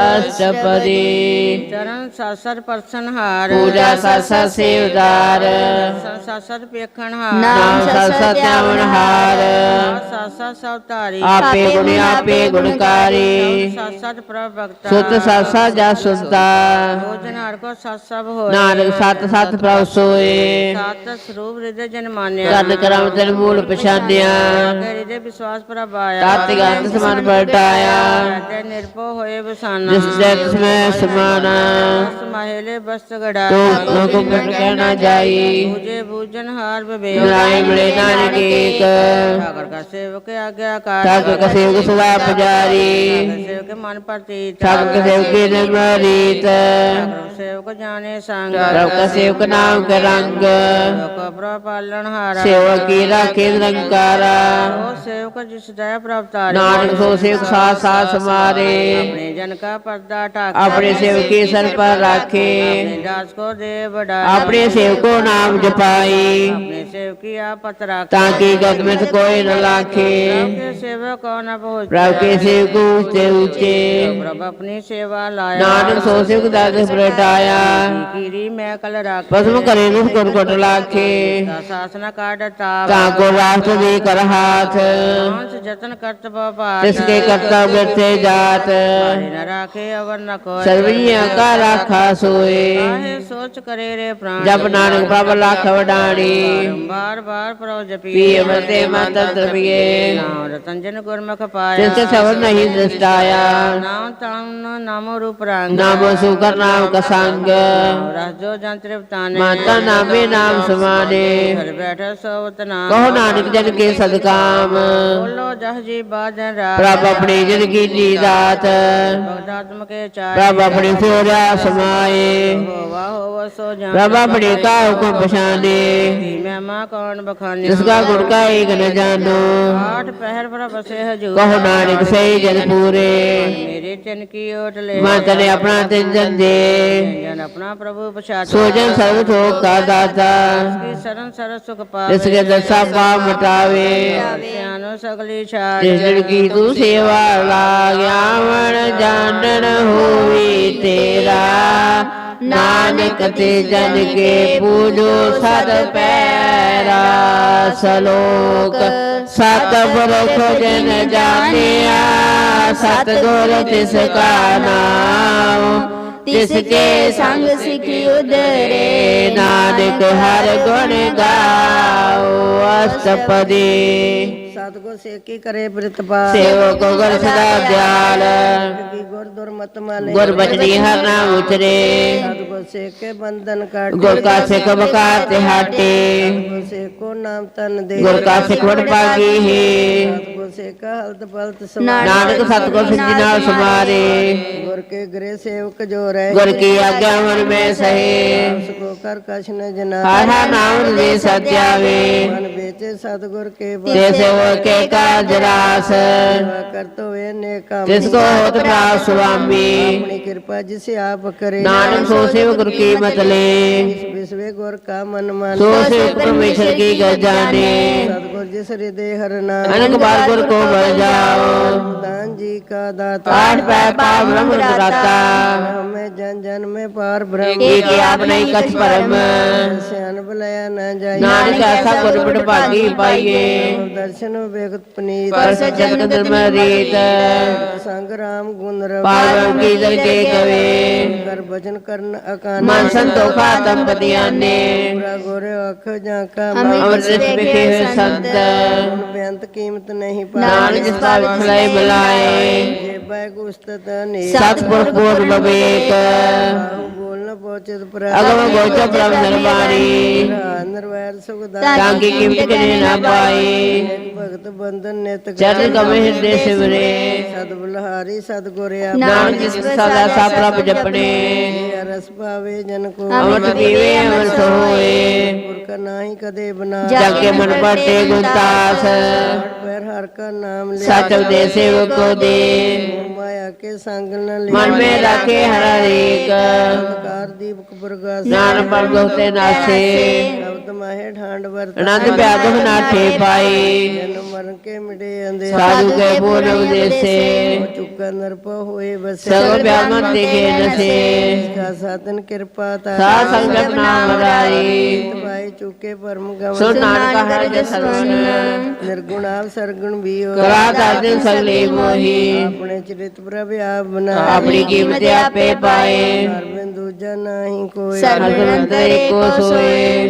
Uh, ਅਸ਼ਟਪਦੀ ਚਰਨ saucer person ਹਾਰ। ਪੂਜਾ ਸਾਸਾ ਸੇਵਦਾਰ। ਸਾਸਰ ਪੇਖਣ ਹਾਰ। ਨਾਮ ਸਾਸਾ ਧਿਆਵਨ ਹਾਰ। ਸਾਸਾ ਸਵਤਾਰੀ। ਆਪੇ ਗੁਣ ਆਪੇ ਗੁਣਕਾਰੀ। ਸਾਸਾ ਪ੍ਰਭ ਭਗਤਾ। ਸੁਤ ਸਾਸਾ ਜਾ ਸੁਤਾ ਭੋਜਨ ਹਰ ਕੋ ਸਤ ਸਭ ਹੋਏ। ਨਾਨਕ ਸਤ ਸਤ ਪ੍ਰਭ ਸੋਏ। ਸਤ ਸਰੂਪ ਹਿਰਦੇ ਜਨ ਮਾਨਿਆ। ਕਰਨ ਕਰਮ ਤਨ ਮੂਲ ਪਛਾਨਿਆ। ਕੇ ਹਿਰਦੇ ਵਿਸ਼ਵਾਸ ਪ੍ਰਭ ਆਇਆ ਤਤ ਗੰਤ ਸਮਾਨ ਪਲਟਾਇਆ ਤੇ ਨਿਰਭਉ ਹੋਏ ਬਸਾਨਾ ਜਿਸ बस गड़ा तो लोगों को जाई। पूजन हार सेवक पुजारी। मन सेवक रंग। सेवक राखे निरंकारा सेवक जिस दया प्राप्त नानक सो सेवक साथ साथ अपने जन का पर्दा अपने सर पर राखे। को अपने सेवको नाम जपाए। bye. सेवकिया ताकि गद में कोई न लाखे। सेवक प्रभु के सेवको से ऊँचे। प्रभु अपनी सेवा लाया। नारद सो सेवक दास प्रटाया कीरी मैं कल राख। पसम करे रूप कर कोट लाखे। शासन का डटा ताको राष्ट्र दे कर हाथ। जतन कर्तव्य पाठ। इसके कर्तव्य से जात। राखे अवर न को सर्वज्ञ का राखा सोए सोच करे रे प्राण। जब नानक प्रभु लाख वडाणी। बार बार प्रभु जपी अमृते माता द्रव्ये नाम रतन जन गुरमुख पाया जिनसे सवर नहीं दृष्टाया। नाम ताम नाम रूप रंग नाम सुकर नाम कसंग। राजो जन तृप्ताने माता नामे नाम समाने। घर बैठे सोवत नाम कहो नानक जन के सदकाम। बोलो जह जी बाजन रा प्रभु अपने जन की जी नीदात भगदात्म के चाय प्रभु अपने फ्योरा समाए प्रभु अपने का हुकुम पछाने ब्रह्मा कौन जिसका गुण का एक न जानो। आठ पहर पर बसे कहो नानक सही जन पूरे। मेरे चन की ओट ले। तने अपना तिन जन दे। जन अपना प्रभु पछाता। सो सर्व थोक का दाता। शरण सुख पावे। जिसके दशा पाप मिटावे। ज्ञानो सगली की तू सेवा लाग जानन होई तेरा। ਨਾਨਕ ਤੇ ਜਨ ਕੇ ਪੂਜੋ ਸਦ ਪੈਰਾ ਸਲੋਕ। ਸਤ ਬਰਖ ਜਨ ਜਾਣਿਆ, ਸਤ ਗੁਰ ਤਿਸ ਕਾ ਨਾਮ। ਤਿਸ ਕੇ ਸੰਗ ਸਿਖ ਉਦਰੇ ਨਾਨਕ ਹਰ ਗੁਣ ਗਾਓ ਅਸਤਪਦੀ सतगुर से की करे प्रतिपाल गुर सदा दयाल गुर दुर्मत गुर बचनी हर नाम उतरे सतगुर के बंधन काट गुर का नाम तन दे गुर का पागी सतगुर समारे नानक सतगुर समारे गुर के गृह सेवक जो रहे गुर की आज्ञा मन में सहे ਕਰ ਕਛ ਨ ਜਨਾ ਹਰ ਨਾਮ ਦੇ ਸਤਿਆਵੇ। ਮਨ ਵੇਚੇ ਸਤਗੁਰ ਕੇ ਤੇ ਸੇਵ ਕੇ ਕਾਜ ਰਾਸ ਬਾ ਕਰਤੋ ਵੇ ਨੇ ਕੰਮ ਤਿਸ ਕੋ ਹੋਤ ਪ੍ਰਾਪ ਸੁਆਮੀ। ਆਪਣੀ ਕਿਰਪਾ ਜਿਸ ਆਪ ਕਰੇ। ਨਾਨਕ ਸੋ ਸੇਵ ਗੁਰ ਕੀ ਮਤਲੇ ਵਿਸਵੇ ਗੁਰ ਕਾ ਮਨ ਮਨ। ਸੋ ਸੇਵ ਪਰਮੇਸ਼ਰ ਕੀ ਗਲ ਜਾਣੇ। ਸਤਗੁਰ ਜਿਸ ਹਿਰਦੇ ਹਰ ਨਾਮ। ਅਨਕ ਬਾਰ ਗੁਰ ਕੋ ਬਲ ਜਾਓ। ਦਾਨ ਜੀ ਕਾ ਦਾਤਾ। ਆਠ ਪੈ ਪਾ ਬ੍ਰਹਮ ਰਾਤਾ। में जन जन में पार ब्रह्म एक आप नहीं कछ परम सियान बुलाया न जाए नानक ऐसा गुर बड़ भागी पाइए दर्शन बेगत पनीत पर सजन धर्म रीत संग राम गुण रव पावन की जय के गवे कर भजन करन अकान मन संतोखा तम पदियाने गुर अख जा का अमृत बिखे संत बेअंत कीमत नहीं पा नानक जिसका विखलाए बुलाए ਨਾਨਕ ਜਿਸ ਦਾ ਵਿਖਲਾਈ ਬੁਲਾਏ ਜੇ ਬੈ ਗੁਸਤਤ ਨੇ ਸਤਿਪੁਰ ਪੂਰ ਬਵੇਕ। ਬੋਲ ਨ ਪਹੁੰਚਤ ਪਰ ਅਗਮ ਗੋਚਰ ਬ੍ਰਹਮ ਨਿਰਵਾਣੀ। ਨਰਵੈਰ ਸੁਖਦਾ ਤਾਂ ਕੀ ਕੀਮਤ ਕਰੇ ਨਾ ਪਾਏ ਭਗਤ ਬੰਧਨ ਨਿਤ ਚਰਨ ਕਮੇ ਹਿਰਦੇ ਸਿਵਰੇ ਸਦ ਬਲਹਾਰੀ ਸਦ ਗੁਰਿਆ ਨਾਨਕ ਜਿਸ ਸਦਾ ਸਾ ਪ੍ਰਭ ਜਪਣੇ। ਰਸ ਪਾਵੇ ਜਨ ਕੋ ਅਮਰਤ ਪੀਵੇ ਅਮਰਤ ਹੋਏ ਕਾ ਨਾਹੀ ਕਦੇ ਬਨਾ ਜਗ ਕੇ ਮਨ ਪਟੇ ਪੈਰ ਹਰ ਕਾ ਨਾਮ ਲਿਆ ਸਚ ਦੇ ਸੇਵਕ ਕੋ ਦੇ ਮਾਇਆ ਕੇ ਸੰਗ ਨ ਮਨ ਲਿਆ ਮੇ ਰਾਖੇ ਹਰ ਏਕ। ਅੰਧਕਾਰ ਦੀਪਕ ਬੁਰਗਾ ਨਾਨ ਪਰ ਗੋਤੇ ਨਾਸੇ ਸ਼ਬਦ ਮਾਹੇ ਠਾਂਡ ਵਰਤ ਅਨੰਦ ਪਿਆਦੁਖ ਨਾਠੇ ਪਾਈ ਜਨ ਮਰਨ ਕੇ ਮਿਟੇ ਅੰਦੇ ਸਾਧੂ ਕੇ ਪੂਰਨ ਉਦੇਸੇ ਚੁੱਕਾ ਨਰਪਾ ਹੋਏ ਬਸੇ ਸਗਲ ਬਿਆਮਨ ਦੇਖੇ ਨਸੇ। ਕਾ ਸਾਤਨ ਕਿਰਪਾ ਤਾ ਸਾਧ ਸੰਗਤ ਨਾਮ ਰਾਈ चुके परम सुर नानक हर निर्गुण आप सरगुण भी हो करा सगले मोही। अपने चरित आप बना अपनी पाए। सर्वन दूजा कोई सोए।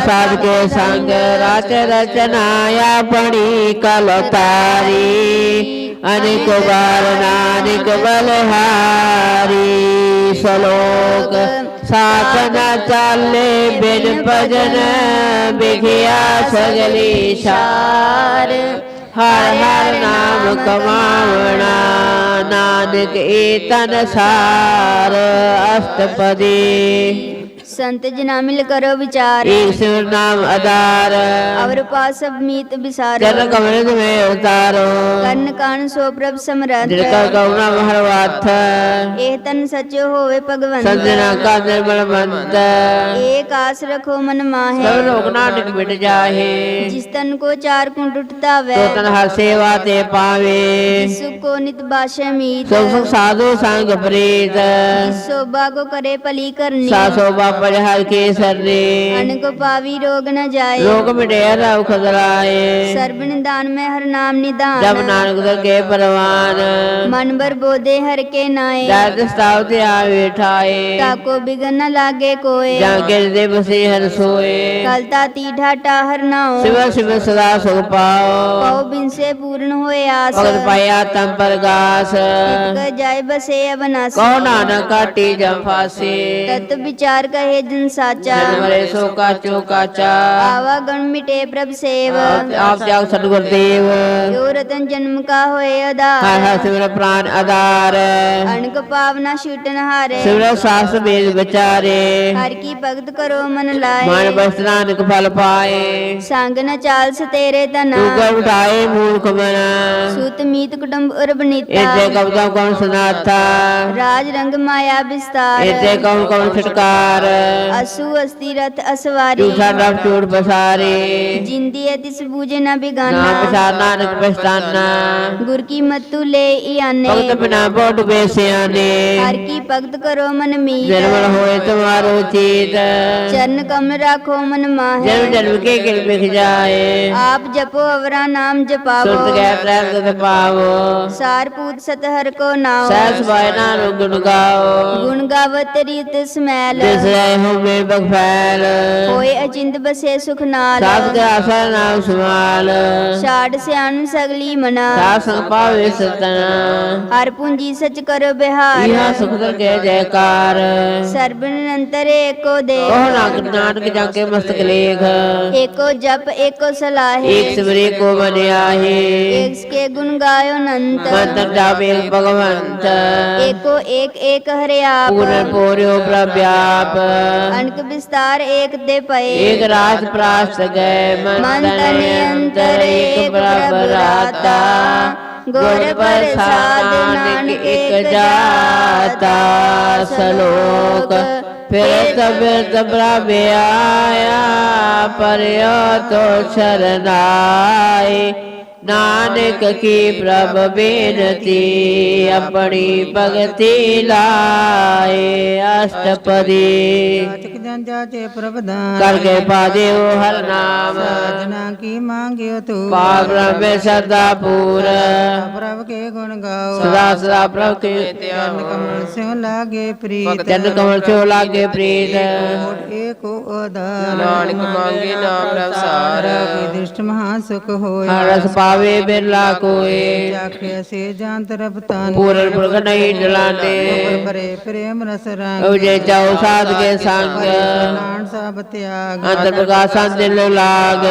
साध के संग। राच रचनाया पड़ी कल तारी अनेक बार बलहारी। श्लोक साधना चाले बिन भजन बिघिया सगली सार। हर हर नाम कमावना, नानक एतन सार, अष्टपदी। ਸੰਤ ਜਨਾਮਿਲ ਕਰੋ ਵਿਚਾਰ। ਈਸ਼ਵਰ ਨਾਮ ਆਧਾਰ। ਅਵਰ ਪਾਸ ਮੀਤ ਵਿਸਾਰੋ। ਜਨ ਕਮਲ ਦੇ ਉਤਾਰੋ। ਕਰਨ ਕਾਨ ਸੋ ਪ੍ਰਭ ਸਮਰਥ। ਦਿਲ ਕਾ ਕਉਨਾ ਮਹਰਵਾਥ ਇਹ ਤਨ ਸਚ ਹੋਵੇ ਭਗਵੰਤ। ਸਜਣਾ ਕਾ ਨਿਰਮਲ ਮੰਤ। ਏਕ ਆਸ ਰਖੋ ਮਨ ਮਾਹੇ। ਸਭ ਲੋਕ ਨਾਟਕ ਮਿਟ ਜਾਹੇ। ਜਿਸ ਤਨ ਕੋ ਚਾਰ ਕੁੰਡ ਟੁੱਟਦਾ ਵੈ ਤੋ ਤਨ ਹਰ ਸੇਵਾ ਤੇ ਪਾਵੇ। ਸੁਖ ਕੋ ਨਿਤ ਬਾਸ਼ੈ ਮੀਤ। ਸੁਖ ਸਾਧੂ ਸੰਗ ਪ੍ਰੀਤ। ਸੋਭਾ ਕੋ ਕਰੇ ਭਲੀ ਕਰਨੀ। ਸਾ ਸੋਭਾ ਪਜ ਹਰ ਕੇ ਸਰਨੀ ਅਣਕ ਪਾਵੀ ਰੋਗ ਨ ਜਾਏ। ਰੋਗ ਮਿਟਿਆ ਰਉ ਖਦਰਾਏ। ਸਰਬਨ ਦਾਨ ਮੈਂ ਹਰ ਨਾਮ ਨਿਦਾਨ। ਜਬ ਨਾਨਕ ਦਰ ਕੇ ਪਰਵਾਨ। ਮਨ ਬਰ ਬੋਦੇ ਹਰ ਕੇ ਨਾਏ। ਦਰਦ ਸਤਾਉ ਤੇ ਆਵੇ ਠਾਏ। ਤਾਕੋ ਬਿਗਨ ਲਾਗੇ ਕੋਏ। ਜਾਂ ਕੇ ਦੇ ਬਸੇ ਹਰ ਸੋਏ। ਕਲਤਾ ਤੀਠਾ ਟਾਹਰ ਨਾ ਹੋ। ਸਿਵ ਸਿਵ ਸਦਾ ਸੁਖ ਪਾਓ। ਪਾਉ ਬਿਨ ਸੇ ਪੂਰਨ ਹੋਏ ਆਸ। ਭਗਤ ਪਾਇਆ ਤਮ ਪ੍ਰਗਾਸ। ਜਾਏ ਬਸੇ ਅਬਨਾਸ ਕੋ ਨਾਨਕ ਕਾਟੀ ਜਮ ਤਤ ਵਿਚਾਰ ਕਹੇ ਕਹੇ ਜਨ ਸਾਚਾ। ਜਨ ਮਰੇ ਸੋ ਕਾਚੋ ਕਾਚਾ ਆਵਾ ਗਣ ਮਿਟੇ ਪ੍ਰਭ ਸੇਵ। ਆਪ ਤਿਆਗ ਸਤਗੁਰ ਦੇਵ। ਜੋ ਰਤਨ ਜਨਮ ਕਾ ਹੋਏ ਆਧਾਰ। ਹਰ ਹਰ ਸਿਮਰ ਪ੍ਰਾਨ ਆਧਾਰ। ਅਣਕ ਪਾਵਨਾ ਛੂਟਨ ਹਾਰੇ। ਸਿਮਰ ਸਾਸ ਬੇਦ ਵਿਚਾਰੇ। ਹਰ ਕੀ ਭਗਤ ਕਰੋ ਮਨ ਲਾਏ। ਮਨ ਬਸਨਾ ਨਿਕ ਫਲ ਪਾਏ। ਸੰਗ ਨ ਚਾਲ ਸ ਤੇਰੇ ਤਨਾ। ਤੂੰ ਕਬ ਉਠਾਏ ਮੂਰਖ ਮਨ। ਸੁਤ ਮੀਤ ਕੁਟੰਬ ਉਰਬਨੀਤਾ ਇਤੇ ਕਬ ਕੌਣ ਸੁਨਾਤਾ ਰਾਜ ਰੰਗ ਮਾਇਆ ਵਿਸਤਾਰ। ਇਤੇ ਕੌਣ ਕੌਣ ਛਟਕਾਰ। ਅਸੂ ਅਸਤੀ ਰਥ ਅਸਵਾਰੀ ਦੂਸਰਾ ਰਵ ਚੂੜ ਬਸਾਰੇ ਜਿੰਦੀ ਅਤਿ ਸਬੂਜੇ ਨਾ ਬਿਗਾਨਾ। ਨਾ ਪਛਾਨਾ ਨਕ ਪਛਾਨਾ ਗੁਰ ਕੀ ਮਤੂ ਲੈ ਈ ਆਨੇ ਭਗਤ ਬਿਨਾ ਬੋਟ ਬੇਸਿਆਂ ਨੇ। ਹਰ ਕੀ ਭਗਤ ਕਰੋ ਮਨ ਮੀਤ। ਜਨਮਲ ਹੋਏ ਤੁਮਾਰੋ ਚੀਤ। ਚਰਨ ਕਮ ਰਾਖੋ ਮਨ ਮਾਹੇ। ਜਨਮ ਜਨਮ ਕੇ ਕਿਲ ਬਿਖ ਜਾਏ। ਆਪ ਜਪੋ ਅਵਰਾ ਨਾਮ ਜਪਾਵੋ। ਸੁਰਤ ਗੈ ਪ੍ਰੇਮ ਤਤ ਪਾਵੋ। ਸਾਰ ਪੂਤ ਸਤ ਹਰ ਕੋ ਨਾਉ ਸਹਿ ਸਵਾਇ ਨਾ ਰੁਗਣ ਗਾਓ। ਗੁਣ ਗਾਵਤ ਰੀਤ ਸਮੈਲ। ਆਏ ਹੋ ਮੇ ਬਖੈਲ। ਹੋਏ ਅਚਿੰਤ ਬਸੇ ਸੁਖ ਨਾਲ। ਸਾਧ ਕੇ ਆਸਾ ਨਾਮ ਸੁਮਾਲ ਛਾੜ ਸਿਆਣ ਸਗਲੀ ਮਨਾ। ਸਾਧ ਸੰਗ ਪਾਵੇ ਸਤਨਾ। ਹਰ ਪੂੰਜੀ ਸਚ ਕਰੋ ਬਿਹਾਰ। ਇਹਾ ਸੁਖ ਦਰ ਕੇ ਜੈਕਾਰ। ਸਰਬਨ ਅੰਤਰ ਏਕੋ ਦੇ ਉਹ ਨਾਗ ਨਾਟਕ ਜਾ ਕੇ ਮਸਤਕ ਲੇਖ। ਏਕੋ ਜਪ ਏਕੋ ਸਲਾਹੇ। ਏਕ ਸਿਮਰੇ ਕੋ ਬਨਿਆ ਹੈ ਏਕ ਕੇ ਗੁਣ ਗਾਇਓ ਨੰਤ ਮੰਤਰ ਜਾਵੇ ਭਗਵੰਤ। ਏਕੋ ਏਕ ਏਕ ਹਰਿਆਪ ਪੂਰਨ ਪੂਰਿਓ ਪ੍ਰਭਿਆਪ अनक विस्तार एक दे पए। एक रास प्राप्त गए मन अंतर एक प्रभराता गोर पर प्रसाद एक जाता। सलोक फिर तबिर तब्राबे आया परयो तो शरणाई। नानक की प्रभ बेनती अपनी भगती लाए अष्टपदी। ਜਨ ਜਾਚੇ ਪ੍ਰਭ ਦਾਨ ਕਰਕੇ ਪਾਦਿਓ ਹਰ ਨਾਮ। ਸਾਜਨਾ ਕੀ ਮੰਗਿਓ ਤੂੰ? ਪਾਪ ਰਮੇ ਸਦਾ ਪੂਰ। ਪ੍ਰਭ ਕੇ ਗੁਣ ਗਾਓ। ਸਦਾ ਸਦਾ ਪ੍ਰਭ ਕੇ ਧਿਆਨ ਕਮਲ ਸਿਉ ਲਾਗੇ ਪ੍ਰੀਤ। ਜਨ ਕਮਲ ਸਿਉ ਲਾਗੇ ਪ੍ਰੀਤ। ਏਕੋ ਉਦਾਰ। ਨਾਨਕ ਮੰਗੇ ਨਾਮ ਰਸਾਰ ਵਿਦਿਸ਼ਟ ਮਹਾ ਸੁਖ ਹੋਏ। ਹਰ ਰਸ ਪਾਵੇ ਬਿਰਲਾ ਕੋਏ। ਜਾਖੇ ਸੇ ਜਾਂ ਤਰਫ ਤਾਨ। ਪੂਰਨ ਪ੍ਰਗਟ ਨਹੀਂ ਡਲਾਨੇ ਪਰੇ ਪ੍ਰੇਮ ਰਸ ਰੰਗ। ਜੇ ਜਾਓ ਸਾਧ ਕੇ ਸੰਗ। ਨਾਨਕ ਸਾਹਿਬ ਤਿਆਗ ਅੰਦਰ ਪ੍ਰਕਾਸ਼ਾਂ ਦੇ ਲਾਗ।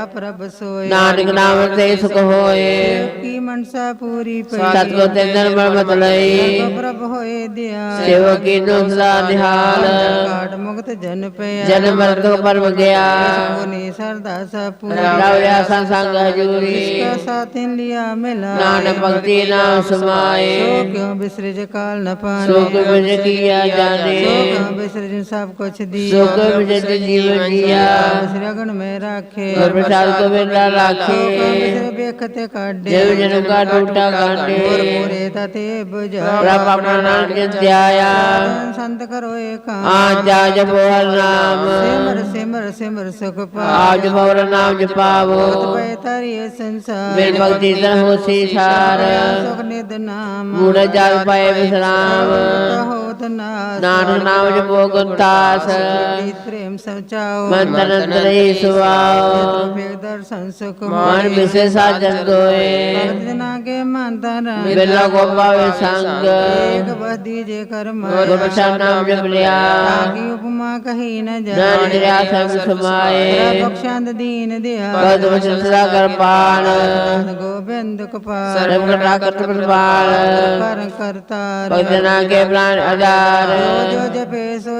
ਮੇਰਾ ਪ੍ਰਭ ਸੋਏ। ਨਾਨਕ ਨਾਮ ਤੇ ਸੁਖ ਹੋਏ। ਕੀ ਮਨਸਾ ਪੂਰੀ ਪਈ। ਸਤਿਗੁਰ ਤੇ ਨਿਰਮਲ ਮਤ ਲਈ ਪ੍ਰਭ ਹੋਏ ਦਿਆ। ਸੇਵਾ ਕੀ ਦੁਖ ਦਾ ਨਿਹਾਲ। ਕਾਟ ਮੁਕਤ ਜਨ ਪਿਆ। ਜਨ ਮਰਦ ਪਰਮ ਗਿਆ। ਸੋਨੀ ਸਰਦਾ ਸਪੂਰੀ ਰਾਵਿਆ ਸੰਸੰਗ ਹਜੂਰੀ। ਇਸ ਸਾਥਿਨ ਲਿਆ ਮਿਲਾ। ਨਾਨਕ ਭਗਤੀ ਨਾਮ ਸਮਾਏ। ਸੋ ਕਿਉ ਬਿਸਰਜ ਕਾਲ ਨ ਪਾਣੇ ਸੋ ਕਿਉ ਬਿਸਰਜ ਕੀਆ ਜਾਣੇ। ਸੋ ਕਿਉ ਬਿਸਰਜ ਸਭ ਕੁਛ ਦੀ ਸੋ ਕਿਉ ਬਿਸਰਜ ਜੀਵਨ ਜੀਆ। ਬਿਸਰਗਣ ਮੈਂ ਰਾਖੇ। साल को बिरला राखे बेखते काटे जीव जन का टूटा गांडे पूरे तते बुझा रब अपना नाम चिंत्याया संत करो एक आज आज बोल नाम सिमर सिमर सिमर सुख पा आज भवर नाम जपावो पैतरी मेरे भक्ति तन हो सी सार सुख जाल पाए विश्राम नानु नाम जपो गुंतास प्रेम सब मंत्र नंत्र ही सुवाओ दर्शन सुकुमार विशेषा जगोए के मंत्र बिरला गोपा संग एक बस नाम जप लिया। उपमा कही न जाए। निराश हम समाए बक्षांत दीन दिया पद वचन सदा कर पान गोविंद कपाल सर्व कटा कट प्रपाल करता भजना के प्राण आधार। जो जपे सो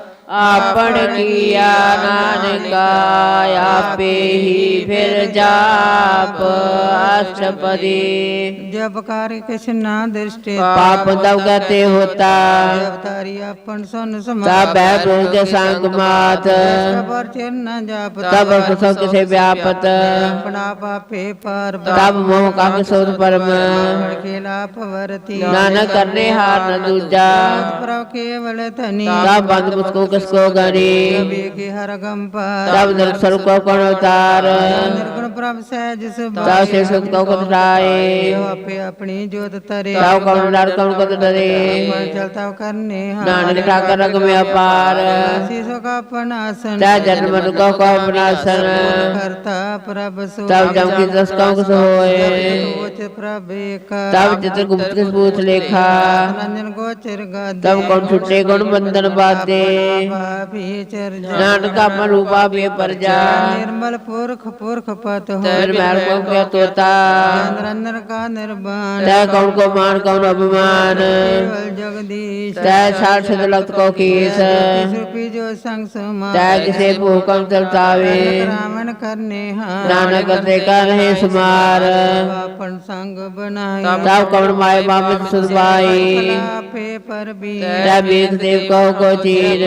आप आपन किया नानका आपे ही फिर जाप अष्टपदी। जब कार्य कृष्ण दृष्टि पाप तब कहते होता। अपन सुन प्रभु के संग मात तब कुसो किसे व्यापत। अपना पापे पर तब मोह का किशोर परम। नानक करने हार न दूजा। प्रभ केवल तनी तब बंद मुझको किसको गरी कभी की हर गम पर तब को कौन अवतार निर्गुण प्रभ सहज तब से सुख को कुतराए जो आपे अपनी जोत तरे। तब कौन डर कौन को डरे चलता करने नानक ठाकर रंग में अपार। शीशो का अपनासन। तब जन्म को को अपनासन। करता प्रभ सो तब जम की दस कौन कुछ होए प्रभ तब चित्र गुप्त किस पूछ लेखा। रंजन गोचर गद। तब कौन छुट्टे गुण बंधन बाते भीचर नानक अपन रूपा बे पर निर्मल पुरख पुरख पत हो तोता। का निर्वाण तय कौन को मान कौन अभिमान। जगदीश। तय साठ लक्त को कीस। रूपी जो संग तय किसे भूकम चलतावे रावण करने नानक करते का रहे सुमार अपन संग बनाई। तब कौन माए बाप सुनवाई पे पर भी देव कहो को चीन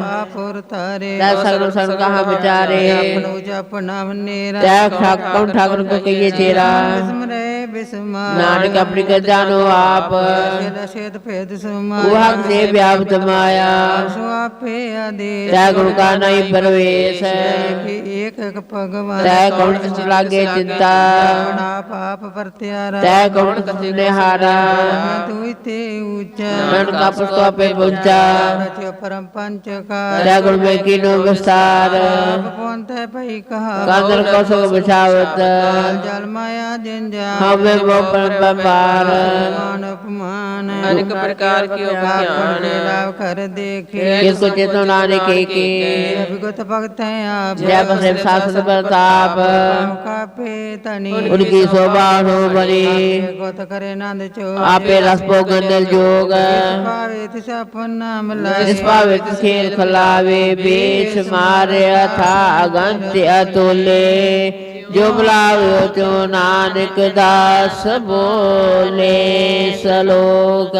पाप और तारे तय सर्व सन कहा विचारे। अपना नेरा तय ठाकुर को कहिए तेरा। स्मरे बिस्मार नानक अपनी जानो आप। भेद सुमार व्याप्त माया। आदेश। तय गुण का नहीं प्रवेश। एक एक भगवान तय कौन लागे चिंता। पाप प्रत्यारा। तय कौन किसने हारा। तू ते ऊँचा। मन का पे पहुँचा परम पंच का तय गुण में कीनो विस्तार। कौन भई कहा। कांदर को सो बचावत जल माया जंजा। हमें वो पर बार अपमान अनेक प्रकार की उपज्ञान लाभ कर देखे। किसको चेतो के के अभिगत भक्त हैं आप। जय बसे शासन प्रताप का पे तनी उनकी शोभा हो बनी। गोत करे नंद चो आपे रसपो गंदल जोग। पावे तिस अपन नाम लाए। निष्पावित खेल खलावे। बेच मारे अथा अगंत अतुले जो बुलावे तो नानक दास बोले। सलोक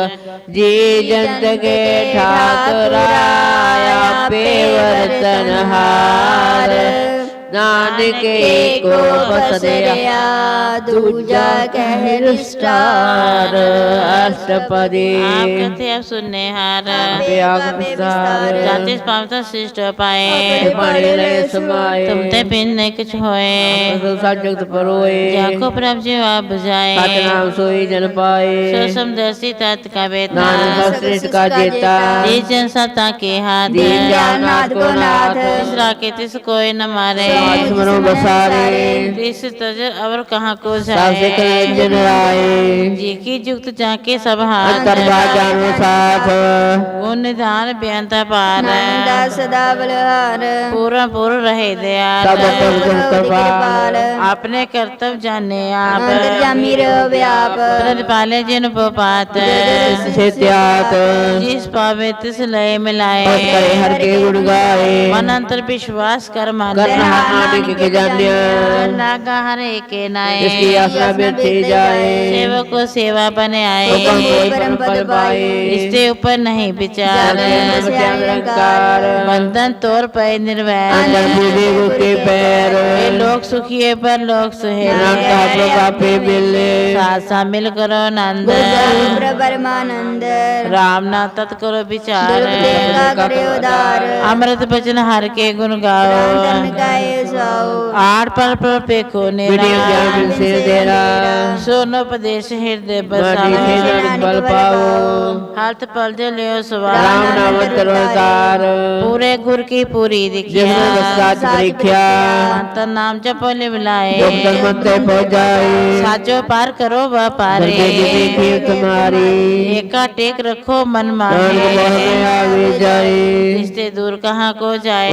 जी जंत के ठाकुराया पे वर्तन हार नानक को पसरिया दूजा कह रिष्टार अष्टपदी आप कहते अब सुनने हार व्याग विस्तार। जातिस पावता शिष्ट पाए। पाणी लय समाये तुम ते पिन ने कुछ होए। संसार जगत परोए। जाको प्रभ जवाब बुझाए। नाम सोई जन पाए। सो समदर्शी तत् का बेतना नानक श्रेष्ठ का जेता। जी जन सता के हाथ। दीन जानाथ को नाथ तीसरा के तिस कोई न मारे। समाज मनो बसारे तिस तज अवर कहाँ को सबसे जाए जन राय जी की युक्त जाके सब अंतर हाथ जानो साथ गुण निधान बेअंता पार नानदा सदा बलहार पूर्ण पूर्ण रहे सब दयाल पर गुण कृपाल अपने कर्तव्य जाने आप अंतर्जामी रहो व्याप प्रतिपाले जिन पात से त्यात जिस पावे तिस लय पद मिलाए करे हर के गुण गाए मन अंतर विश्वास कर मान आने के जान्य लागा हर एक नाय जिसकी आशा व्यर्थी जाए। सेवक को सेवा बने आए। कोई परम पद पाए। इसके ऊपर नहीं विचार। बंधन तोड़ पे निर्वैर के पैर। लोग सुखिए पर लोग का सुहेल पापे मिले साथ शामिल करो नंद। परमानंद राम ना तत् करो विचार। अमृत बचन हर के गुण गाओ। आठ पर पर ज्ञान निरा सिर देना हृदय बसाओ बल पाओ। हाथ पल दे लियो राम सवार नाम तरोतार पूरे गुर की पूरी दिखिया परीक्षा। अंतर नाम जपो ले बुलाए दुख धर्म जाए साचो पार करो वह पारे तुम्हारी। एका टेक रखो मन नानक मोह में माने आवे जाए। रिश्ते दूर कहाँ को जाए?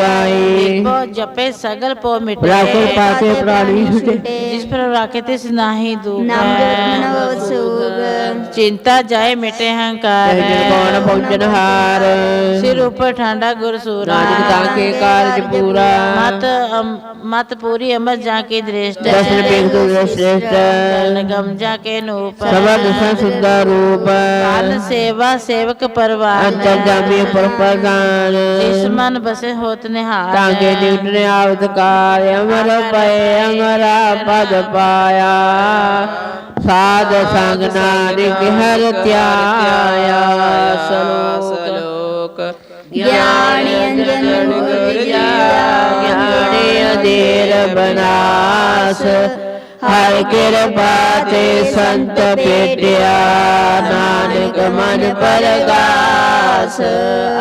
आई वो जपे सगल पो मिटे राकुल पाते प्राणी छुटे जिस पर राखे तिस नाही दुख नाम जप न सुख चिंता जाए मिटे अहंकार कौन पहुँचन हार सिर ऊपर ठंडा गुरसूरा नानक ताके कार्य पूरा मत अम- मत पूरी अमर जाके दृष्ट दर्शन बिंदु श्रेष्ठ गम जाके नूप सबद सुंदर रूप पाल सेवा सेवक परवान अंतर जामी पर प्रदान जिस मन बसे होत निहार ताके निउटने आवत कार्य अमर पय अमरा पद पाया साध संग नानक हर त्याया सलोक। ज्ञानी अंजन ज्ञानी अधीर बनास हर कृपा ते संत पेटिया। नानक मन परगास।